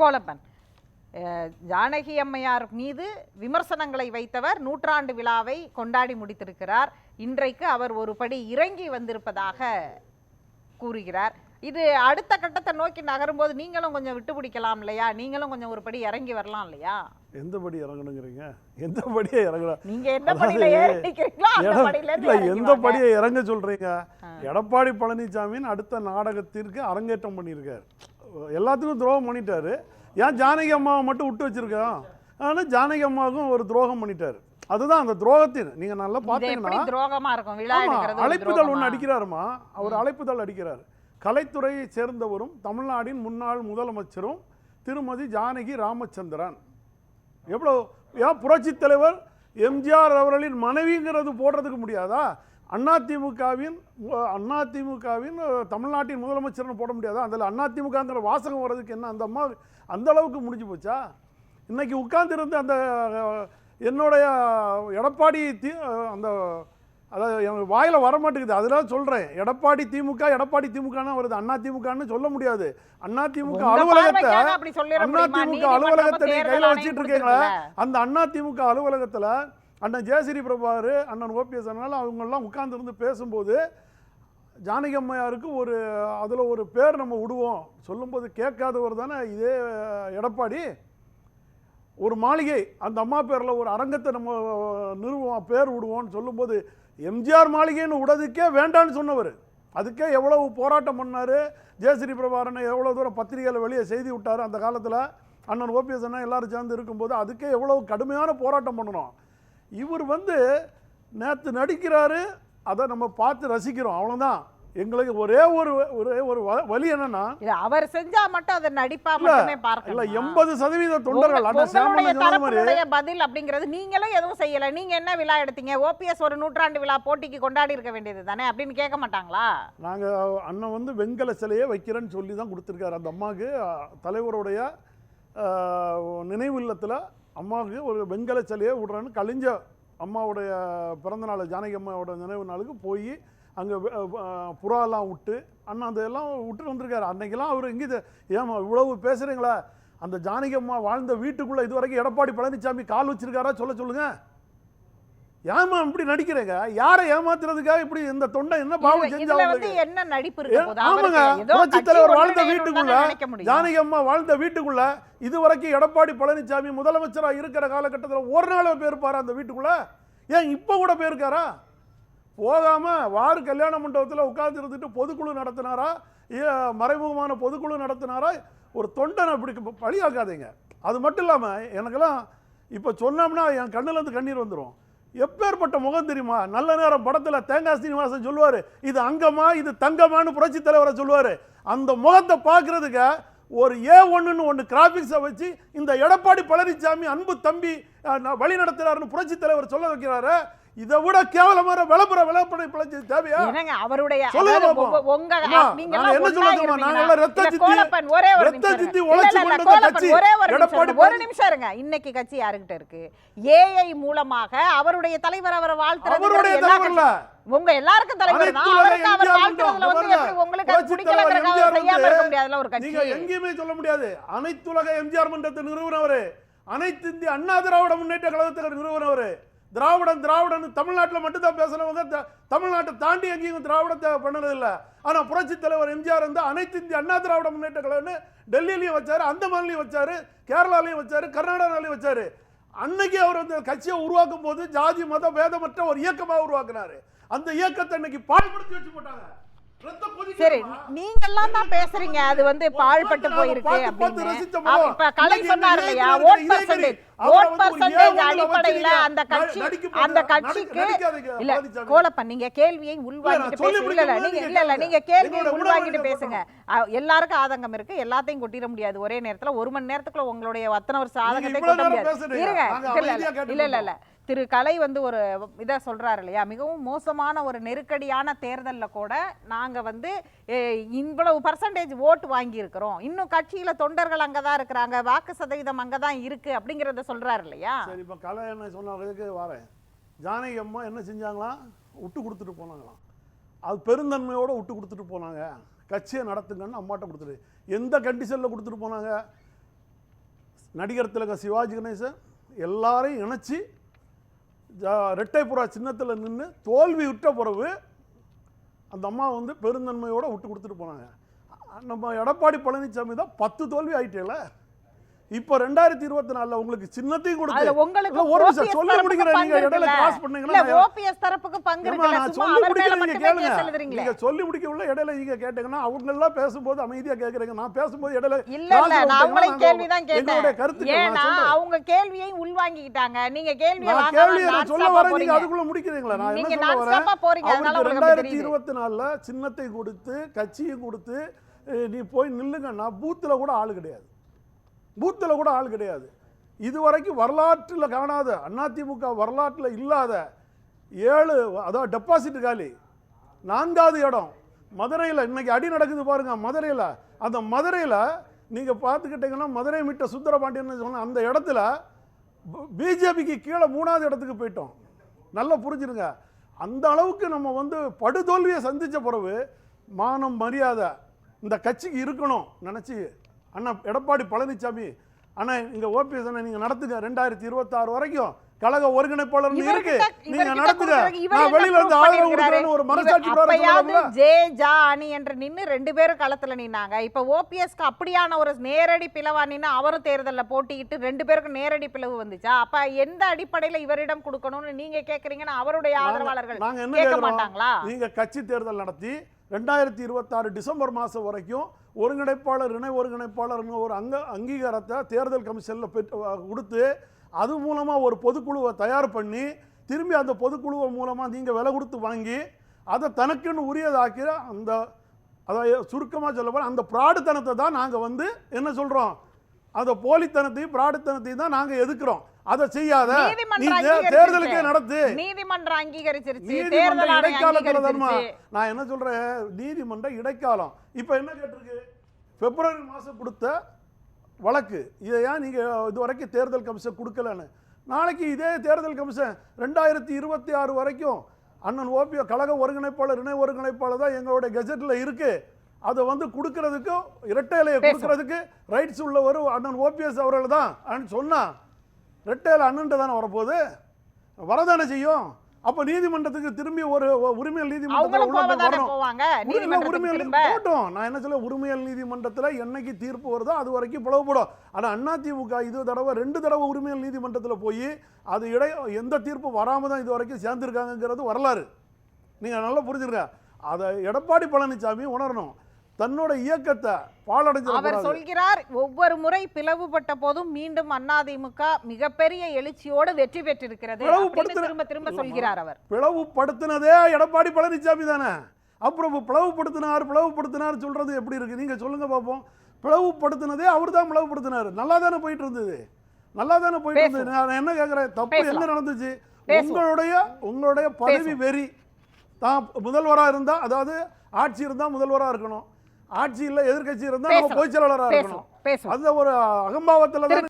கோலப்பன். ஜானகி அம்மையார் மீது விமர்சனங்களை வைத்தவர் நூற்றாண்டு விழாவை கொண்டாடி முடித்திருக்கிறார். இன்றைக்கு அவர் ஒரு படி இறங்கி வந்திருப்பதாக கூறுகிறார். இது அடுத்த கட்டத்தை நோக்கி நகரும்போது நீங்களும் கொஞ்சம் விட்டு பிடிக்கலாம் இல்லையா? நீங்களும் கொஞ்சம் ஒரு படி இறங்கி வரலாம் இல்லையா? எந்த படி இறங்கணுங்கிறீங்க? எந்த படியை இறங்கலாம் நீங்க எந்த அதாவது படியில எந்த. படியை இறங்க சொல்றீங்க? எடப்பாடி பழனிசாமியின் அடுத்த நாடகத்திற்கு அரங்கேற்றம் பண்ணியிருக்காரு. எல்லாத்துக்கும் துரோகம் பண்ணிட்டாரு. ஏன் ஜானகி அம்மாவை மட்டும் விட்டு வச்சிருக்கோம் ஆனால் ஜானகி அம்மாவுக்கும் ஒரு துரோகம் பண்ணிட்டாரு. அதுதான் அந்த துரோகத்தின். நீங்க நல்லா ஒரு அழைப்புதல்? ஒன்று அடிக்கிறாருமா? அவர் அழைப்புதல் அடிக்கிறார். கலைத்துறையை சேர்ந்தவரும் தமிழ்நாட்டின் முன்னாள் முதலமைச்சரும் திருமதி ஜானகி ராமச்சந்திரன். எவ்வளோ ஏன் புரட்சித் தலைவர் எம்ஜிஆர் அவர்களின் மனைவிங்கிறது போடுறதுக்கு முடியாதா? அதிமுகவின் அதிமுகவின் தமிழ்நாட்டின் முதலமைச்சர்னு போட முடியாதா? அதில் அதிமுகங்கிற வாசகம் வர்றதுக்கு என்ன அந்த அம்மா அந்த அளவுக்கு முடிஞ்சு போச்சா? இன்னைக்கு உட்கார்ந்திருந்து அந்த என்னுடைய எடப்பாடி தி அந்த அதாவது எனக்கு வாயில் வர மாட்டேங்குது அதெல்லாம் சொல்கிறேன் எடப்பாடி திமுக எடப்பாடி திமுகனா வருது. அண்ணா திமுகன்னு சொல்ல முடியாது. அண்ணா திமுக அலுவலகத்தை அண்ணா? திமுக அலுவலகத்தை கையில் வச்சிட்டு இருக்கீங்களா. அந்த அண்ணா திமுக அலுவலகத்தில் அண்ணன் ஜெயஸ்ரீ பிரபாகர் அண்ணன் ஓபிஎஸ் அதனால அவங்கெல்லாம் உட்காந்துருந்து பேசும்போது ஜானகி அம்மையாருக்கு ஒரு அதில் ஒரு பேர் நம்ம விடுவோம் சொல்லும்போது கேட்காதவர் தானே இதே எடப்பாடி. ஒரு மாளிகை அந்த அம்மா பேரில் ஒரு அரங்கத்தை நம்ம நிறுவோம் பேர் விடுவோம்னு சொல்லும்போது எம்ஜிஆர் மாளிகைன்னு விடதுக்கே வேண்டான்னு சொன்னவர். அதுக்கே எவ்வளவு போராட்டம் பண்ணார் ஜெயஸ்ரீ பிரபாரனை எவ்வளோ தூரம் பத்திரிகையில் வெளியே செய்தி விட்டார் அந்த காலத்தில் அண்ணன் ஓபிஎஸ் அண்ணன் எல்லோரும் சேர்ந்து இருக்கும்போது அதுக்கே எவ்வளவு கடுமையான போராட்டம் பண்ணணும். இவர் வந்து நேற்று நடிக்கிறாரு அதை நம்ம பார்த்து ரசிக்கிறோம். அவ்வளோதான் எங்களுக்கு ஒரே ஒரு ஒரே ஒரு வ- வலி என்னன்னா இல்ல அவர் செஞ்சா மட்டும் அதை நடிப்பா இல்ல, மட்டுமே இல்ல பார்க்கலாம் எம்பது சதவீத தொண்டர்கள் உங்க- அண்ணன் உங்களுடைய சேமன் சொன்ன மாதிரி தரப்பினுடைய பதில் அப்படிங்கிறது நீங்களும் எதுவும் செய்யல. நீங்க என்ன விழா எடுத்தீங்க? ஓபிஎஸ் ஒரு நூற்றாண்டு விழா போட்டிக்கு கொண்டாடி இருக்க வேண்டியது தானே அப்படின்னு கேட்க மாட்டாங்களா? நாங்கள் அண்ணன் வந்து வெண்கல சிலையே வைக்கிறேன்னு சொல்லி தான் கொடுத்துருக்காரு. அந்த அம்மாவுக்கு தலைவருடைய நினைவு இல்லத்தில் அம்மாவுக்கு ஒரு வெண்கல சிலையை விடுறேன்னு கழிஞ்ச அம்மாவுடைய பிறந்தநாள் ஜானகி அம்மாவோட நினைவு நாளுக்கு போய் அங்கே புறாலாம் விட்டு அண்ணா அதெல்லாம் விட்டு வந்திருக்காரு. அன்னைக்கெல்லாம் அவர் இங்கே ஏமா இவ்வளவு பேசுகிறீங்களா அந்த ஜானகி அம்மா வாழ்ந்த வீட்டுக்குள்ளே இது வரைக்கும் எடப்பாடி பழனிசாமி கால் வச்சிருக்காரா? சொல்ல சொல்லுங்கள் ஏமா இப்படி நடிக்கிறீங்க? யாரை ஏமாத்துறதுக்காக இப்படி இந்த தொண்டை என்ன பாவம் இதுல- செஞ்சா இதுல வந்து உங்களுக்கு என்ன நடிப்பு ஆமாங்க. கட்சி தலைவர் வாழ்ந்த வீட்டுக்குள்ள ஜானகி அம்மா வாழ்ந்த வீட்டுக்குள்ள இதுவரைக்கும் எடப்பாடி பழனிசாமி முதலமைச்சரா இருக்கிற காலகட்டத்தில் ஒரு நாள் போயிருப்பாரா அந்த வீட்டுக்குள்ள? ஏன் இப்போ கூட போயிருக்காரா? போகாம வார் கல்யாண மண்டபத்தில் உட்கார்ந்து இருந்துட்டு பொதுக்குழு நடத்தினாரா? மறைமுகமான பொதுக்குழு நடத்தினாரா? ஒரு தொண்டனை இப்படி பழியாக்காதீங்க. அது மட்டும் இல்லாமல் எனக்கெல்லாம் இப்போ சொன்னோம்னா என் கண்ணுலேருந்து கண்ணீர் வந்துடும் எப்பேற்பட்ட முகம் தெரியுமா? நல்ல நேரம் படத்தில் தேங்காய் சீனிவாசன் சொல்லுவார் இது அங்கமா இது தங்கமானு புரட்சி தலைவரை சொல்லுவார். அந்த முகத்தை பார்க்கறதுக்கு ஒரு ஏ ஒன்றுன்னு ஒன்று கிராஃபிக்ஸை வச்சு இந்த எடப்பாடி பழனிசாமி அன்பு தம்பி வழி நடத்துகிறாருன்னு புரட்சி தலைவர் சொல்ல வைக்கிறாரு. இதை விட கேவலமான விளம்பர விளம்பர பிழைச்சி தேவையா அவருடைய சொல்லுங்க. உங்க- நீங்க என்ன ஒண்ணா சொல்ல தெரியுமா? இருந்தீங்கன்னா- நாங்கெல்லாம் ரத்த கோலப்பன், ஒரே ஒரு ரத்த இருங்க. உழைச்சு கொண்டு கட்சி. ஒரே ஒரு. ஒரு நிமிஷம் இருங்க இன்னைக்கு கட்சி யாருகிட்ட இருக்கு ஏஐ மூலமாக அவருடைய தலைவர் அவரை வாழ்த்துறது அவருடைய தலைவர் இல்ல. உங்க எல்லாருக்கும் தலைவர் தான் அவருக்கு அவர் வாழ்த்துறதுல வந்து. எப்படி உங்களுக்கு அது பிடிக்கலங்கிறதுக்காக செய்யாம இருக்க முடியாதுல ஒரு நீங்க கட்சி எங்கேயுமே சொல்ல முடியாது அனைத்துலக எம்ஜிஆர் மன்றத்தை நிறுவனவர் அனைத்து இந்திய அண்ணா திராவிட முன்னேற்ற கழகத்துக்கு நிறுவனவர் திராவிடம் திராவிடம் தமிழ்நாட்டில் மட்டும்தான் பேசுகிறவங்க த- தமிழ்நாட்டை தாண்டி எங்கேயும் திராவிடத்தை பண்ணது ஆனால் புரட்சி தலைவர் எம்ஜிஆர் வந்து அனைத்து இந்திய அண்ணா திராவிட முன்னேற்ற கழகம்னு டெல்லியிலையும் வச்சாரு அந்தமான்லையும் வச்சார் கேரளாலையும் வச்சாரு கர்நாடகாலையும் வச்சார். அன்னைக்கு அவர் அந்த கட்சியை உருவாக்கும் போது ஜாதி மத பேதமற்ற ஒரு இயக்கமாக உருவாக்குனாரு. அந்த இயக்கத்தை இன்னைக்கு பாழ்படுத்தி வச்சு போட்டாங்க. சரி. நீங்க எல்லாம் தான் பேசுறீங்க. அது வந்து பாழ்பட்டு போயிருக்கு அப்படின்னு. இப்ப கலை சொன்னார் இல்லையா? ஓட் பர்சன்டேஜ் ஓட் ஒரு பர்சன்டேஜ் அடிப்படையில. அந்த கட்சி அந்த கட்சிக்கு இல்ல. கோலப்பன் நீங்க கேள்வியை உள்வாங்கிட்டு பேசுங்க இல்ல நீங்க இல்ல இல்ல நீங்க கேள்வியை உள்வாங்கிட்டு பேசுங்க. எல்லாருக்கும் ஆதங்கம் இருக்கு. எல்லாத்தையும் கொட்டிட முடியாது. ஒரே நேரத்துல ஒரு மணி நேரத்துக்குள்ள உங்களுடைய அத்தனை ஆதங்கத்தை இவ்வளவு கொட்ட முடியாது. இருங்க. இல்ல இல்ல இல்ல திரு கலை வந்து ஒரு இதை சொல்கிறாரு இல்லையா? மிகவும் மோசமான ஒரு நெருக்கடியான தேர்தலில் கூட நாங்கள் வந்து இவ்வளவு பர்சன்டேஜ் ஓட்டு வாங்கியிருக்கிறோம். இன்னும் கட்சியில் தொண்டர்கள் அங்கே தான் இருக்கிறாங்க வாக்கு சதவீதம் அங்கே தான் இருக்குது அப்படிங்கிறத சொல்கிறாரு இல்லையா? சரி இப்போ கலை என்ன சொன்னதுக்கு வரேன். ஜானகி அம்மா என்ன செஞ்சாங்களாம் விட்டு கொடுத்துட்டு போனாங்களாம். அது பெருந்தன்மையோடு விட்டு கொடுத்துட்டு போனாங்க. கட்சியை நடத்துங்கன்னு அம்மாட்ட கொடுத்துட்டு எந்த கண்டிஷனில் கொடுத்துட்டு போனாங்க? நடிகர் திலக சிவாஜி கணேசன் எல்லாரையும் இணைச்சி ரெட்டைப்புறா சின்னத்தில் நின்று தோல்வி விட்ட பிறகு அந்த அம்மா வந்து பெருந்தன்மையோடு விட்டு கொடுத்துட்டு போனாங்க. நம்ம எடப்பாடி பழனிசாமி தான் பத்து தோல்வி ஆகிட்டேல இப்போ ரெண்டாயிரத்தி இருபத்தி நாலுல உங்களுக்கு சின்னத்தையும் கொடுத்து. உங்களுக்கு ஒரு நிமிஷம் சொல்லி முடிக்கிறேன். நீங்க இடையில? கிராஸ் பண்ணீங்கன்னா நான் ஓபிஎஸ் தரப்புக்கு பங்கு நான் சொல்லி முடிக்கிறேன் நீங்க கேளுங்க. நீங்க சொல்லி முடிக்கவில்லை இடையில நீங்க கேட்டீங்கன்னா அவங்க எல்லாம் பேசும்போது அமைதியா கேக்குறீங்க. நான் பேசும்போது இடையில இல்ல இல்ல நான் நாங்க கேள்விதான் எங்களுடைய கேட்டேன் நான் ஏன்னா. அவங்க கேள்வியை உள்வாங்கிக்கிட்டாங்க. நீங்க கேள்வியை நான் கேள்வியை நான் சொல்ல வரேன். நீங்க. அதுக்குள்ள முடிக்கிறீங்களா? நான் என்ன சொல்ல வரேன்? போறீங்க. அதனால உங்களுக்கு ரெண்டாயிரத்தி இருபத்தி நாலுல சின்னத்தை கொடுத்து கட்சியும் கொடுத்து நீ போய் நில்லுங்கன்னா பூத்துல கூட ஆள் கிடையாது. பூத்தில் கூட ஆள் கிடையாது. இதுவரைக்கும் வரலாற்றில் காணாத அதிமுக வரலாற்றில் இல்லாத ஏழு அதாவது டெபாசிட் காலி. நான்காவது இடம். மதுரையில் இன்னைக்கு அடி நடக்குது பாருங்கள் மதுரையில். அந்த மதுரையில் நீங்கள் பார்த்துக்கிட்டீங்கன்னா மதுரை மிட்ட சுந்தரபாண்டியன் சொன்ன அந்த இடத்துல பிஜேபிக்கு கீழே மூணாவது இடத்துக்கு போயிட்டோம். நல்லா புரிஞ்சுருங்க. அந்த அளவுக்கு நம்ம வந்து படுதோல்வியை சந்தித்த பிறகு மானம் மரியாதை இந்த கட்சிக்கு இருக்கணும் நினச்சி அண்ணா எடப்பாடி பழனிசாமி அண்ணா இங்கே ஓபிஎஸ் அண்ணா நீங்கள் நடத்துங்க. ரெண்டாயிரத்தி இருபத்தாறு வரைக்கும் கழக ஒருங்கிணைப்பாளர் இருக்கு. நீங்க நடத்துங்க. நான் வெளியில இருந்து ஆதரவு? கொடுக்குறேன்னு ஒரு மனசாட்சி அப்பயாவது ஜே ஜா அணி என்று நின்னு ரெண்டு பேரும் களத்துல நின்னாங்க. இப்ப ஓபிஎஸ்க்கு அப்படியான ஒரு நேரடி பிளவா நின்னு அவரும் தேர்தல்ல போட்டியிட்டு ரெண்டு பேருக்கும் நேரடி பிளவு வந்துச்சா? அப்ப எந்த அடிப்படையில இவரிடம் கொடுக்கணும்னு நீங்க கேக்குறீங்கன்னா அவருடைய ஆதரவாளர்கள் நாங்க கேட்க மாட்டாங்களா? நீங்க கட்சி தேர்தல் நடத்தி ரெண்டாயிரத்தி இருபத்தாறு டிசம்பர் மாதம் வரைக்கும் ஒருங்கிணைப்பாளர் இணை ஒருங்கிணைப்பாளர்னு ஒரு அங்க அங்கீகாரத்தை தேர்தல் கமிஷனில் பெற்று கொடுத்து அது மூலமாக ஒரு பொதுக்குழுவை தயார் பண்ணி திரும்பி அந்த பொதுக்குழுவை மூலமாக நீங்கள் விலை கொடுத்து வாங்கி அதை தனக்குன்னு உரியதாக்கி அந்த அதாவது சுருக்கமாக சொல்ல போனால் அந்த பிராடுத்தனத்தை தான் நாங்கள் வந்து என்ன சொல்கிறோம் அந்த போலித்தனத்தையும் பிராடுத்தனத்தையும் தான் நாங்கள் எதுக்குறோம். அதை செய்யாத நீதிமன்றம் நீங்க அங்கீகரிச்சிருச்சு. தேர்தலுக்கே நடத்து. நீதிமன்றம் அங்கீகரிச்சிருச்சு. நீதிமன்ற தேர்தல் ஆணையம் இடைக்காலத்துல தான்மா. நான் என்ன சொல்றேன்? நீதிமன்ற இடைக்காலம். இப்போ என்ன கேட்டிருக்கு? பிப்ரவரி மாசம் கொடுத்த வழக்கு. இதை ஏன் நீங்க இது வரைக்கும் தேர்தல் கமிஷன் கொடுக்கலன்னு? நாளைக்கு இதே தேர்தல் கமிஷன் ரெண்டாயிரத்தி இருபத்தி ஆறு வரைக்கும் அண்ணன் ஓபிஓ கழக ஒருங்கிணைப்பாளர் இணை ஒருங்கிணைப்பாளர் தான் எங்களுடைய கெஜெட்டில் இருக்கு. அதை வந்து கொடுக்கறதுக்கும் இரட்டை இலையை பேசுவோம். கொடுக்கறதுக்கு ரைட்ஸ் உள்ளவர் அண்ணன் ஓபிஎஸ் அவர்கள் தான். அப்படின்னு சொன்னா ரெட்டை இலை அண்ணன்ட்டு தானே வரப்போகுது? வரதானே செய்யும்? அப்ப நீதிமன்றத்துக்கு திரும்பி ஒரு ஒரு உரிமையல் நீதிமன்றத்தில் உள்ள உரிமையல் போகட்டும் நான் என்ன சொல்ல உரிமையல் நீதிமன்றத்தில் என்னைக்கு தீர்ப்பு வருதோ அது வரைக்கும் பிளவுபடும் ஆனால் அதிமுக இது தடவை ரெண்டு தடவை உரிமையல் நீதிமன்றத்தில் போய் அது இடை எந்த தீர்ப்பு வராம தான் இது வரைக்கும் சேர்ந்துருக்காங்கங்கிறது வரலாறு. நீங்கள் நல்லா புரிஞ்சுருங்க அதை எடப்பாடி பழனிசாமி உணரணும். தன்னோட இயக்கத்தை அவர் பாலடைஞ்சு சொல்கிறார் ஒவ்வொரு முறை பிளவுபட்ட போதும் மீண்டும் அதிமுக மிகப்பெரிய எழுச்சியோடு வெற்றி பெற்றிருக்கிறது திரும்ப திரும்ப சொல்கிறார் அவர். பிளவுபடுத்தினதே எடப்பாடி பழனிசாமி தானே? அப்புறம் பிளவுபடுத்தினார் பிளவுபடுத்தினார் சொல்றது எப்படி இருக்கு? நீங்க சொல்லுங்க பார்ப்போம் பிளவுபடுத்தினதே அவர் தான் பிளவுபடுத்தினார். நல்லா தானே போயிட்டு இருந்தது நல்லா தானே போயிட்டு இருந்தது நான் என்ன கேட்குறேன் தப்பு. எங்க நடந்துச்சு. உங்களுடைய உங்களுடைய பதவி வெறி. தான் முதல்வராக இருந்தா அதாவது ஆட்சி இருந்தா முதல்வராக இருக்கணும். ஆட்சி இல்லை எதிர்க்கட்சி இருந்தா நம்ம. பொதுச் செயலாளராக இருக்கணும். அந்த ஒரு அகம்பாவத்தில் தானே